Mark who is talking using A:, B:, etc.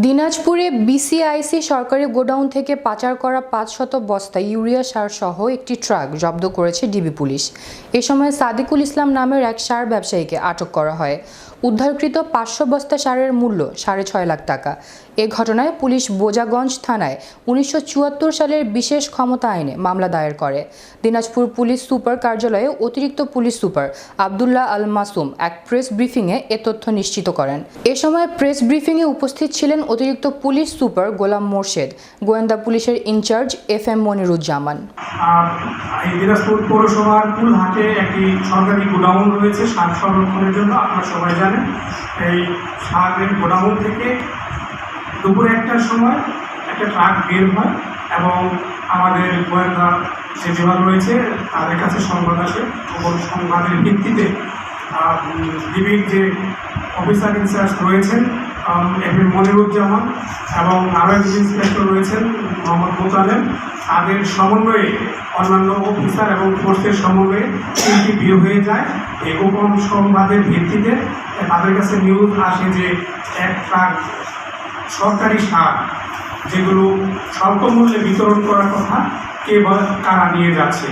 A: দিনাজপুরে বিসিআইসি সরকারি গোডাউন থেকে পাচার করা পাঁচ শত বস্তা ইউরিয়া সার সহ একটি ট্রাক জব্দ করেছে ডিবি পুলিশ। এ সময় সাদিকুল ইসলাম নামের এক সার ব্যবসায়ীকে আটক করা হয়। উদ্ধারকৃত পাঁচশো বস্তা সারের মূল্য সাড়ে ছয় লাখ টাকা। এ ঘটনায় পুলিশ বোজাগঞ্জ থানায় উনিশশো চুয়াত্তর সালের বিশেষ ক্ষমতা আইনে মামলা দায়ের করে। দিনাজপুর পুলিশ সুপার কার্যালয়ে অতিরিক্ত পুলিশ সুপার আবদুল্লাহ আল মাসুম এক প্রেস ব্রিফিংয়ে এ তথ্য নিশ্চিত করেন। এ সময় প্রেস ব্রিফিংয়ে উপস্থিত ছিলেন অতিরিক্ত পুলিশ সুপার গোলাম মোর্শেদ, গোয়েন্দা পুলিশের in charge F M Moniruzzaman
B: Dinajpur পৌরসভার কুলহাটে একটি সরকারি গোডাউন রয়েছে সার সংরক্ষণের জন্য, আপনারা সবাই জানেন। এই সারের গোডাউন থেকে দুপুরে একটার সময় একটা ট্রাক বের হয় এবং আমাদের গোয়েন্দা যে বিভাগ রয়েছে, তাদের কাছে সংবাদ আসে। এবং সংবাদের ভিত্তিতে ডিবির যে অফিসার ইনচার্জ রয়েছেন এফ এম মনিরুজ্জামান এবং আরও একজন ইন্সপেক্টর রয়েছেন, মোহাম্মদ মোতালেম। তাদের সমন্বয়ে, অন্যান্য অফিসার এবং ফোর্সের সমন্বয়ে তিনটি বিয়ে হয়ে যায়। এই গোপন সংবাদের ভিত্তিতে তাদের কাছে নিউজ আসে যে এক ট্রাক সরকারি সার, যেগুলো স্বল্প মূল্যে বিতরণ করার কথা কে কারা নিয়ে যাচ্ছে।